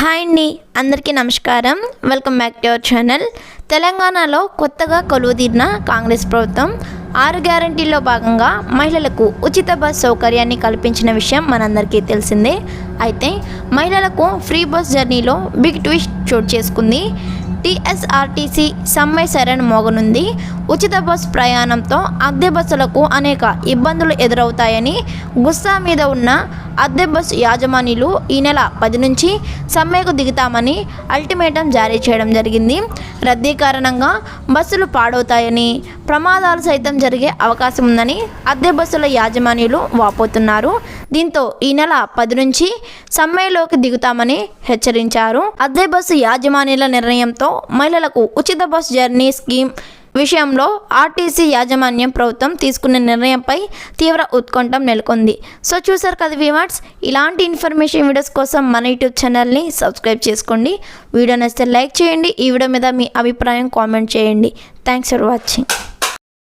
Hi అండి అందరికీ నమస్కారం. Welcome back to our channel తెలంగాణలో కొత్తగా కొలువుదీరిన కాంగ్రెస్ ప్రభుత్వం ఆరు గ్యారంటీల్లో భాగంగా మహిళలకు ఉచిత బస్ సౌకర్యాన్ని కల్పించిన విషయం మనందరికీ తెలిసిందే. అయితే మహిళలకు ఫ్రీ బస్ జర్నీలో బిగ్ ట్విస్ట్ చోటు చేసుకుంది. టీఎస్ఆర్టీసీ సమ్మె సరైన మోగనుంది. ఉచిత బస్ ప్రయాణంతో అద్దె బస్సులకు అనేక ఇబ్బందులు ఎదురవుతాయని గుస్సా మీద ఉన్న అద్దె బస్సు యాజమాన్యులు ఈ నెల పది నుంచి సమ్మెకు దిగుతామని అల్టిమేటం జారీ చేయడం జరిగింది. రద్దీ కారణంగా బస్సులు పాడవుతాయని ప్రమాదాలు సైతం జరిగే అవకాశం ఉందని అద్దె బస్సుల యాజమాన్యులు వాపోతున్నారు. దీంతో ఈ నెల పది నుంచి సమ్మెలోకి దిగుతామని హెచ్చరించారు. అద్దె బస్సు యాజమాన్యుల నిర్ణయంతో మహిళలకు ఉచిత బస్ జర్నీ స్కీమ్ విషయంలో ఆర్టీసీ యాజమాన్యం ప్రభుత్వం తీసుకున్న నిర్ణయంపై తీవ్ర ఉత్కంఠం నెలకొంది. సో చూసారు కదా వివాట్స్ ఇలాంటి ఇన్ఫర్మేషన్ వీడియోస్ కోసం మన యూట్యూబ్ ఛానల్ని సబ్స్క్రైబ్ చేసుకోండి. వీడియో నచ్చితే లైక్ చేయండి. ఈ వీడియో మీద మీ అభిప్రాయం కామెంట్ చేయండి. Thanks for watching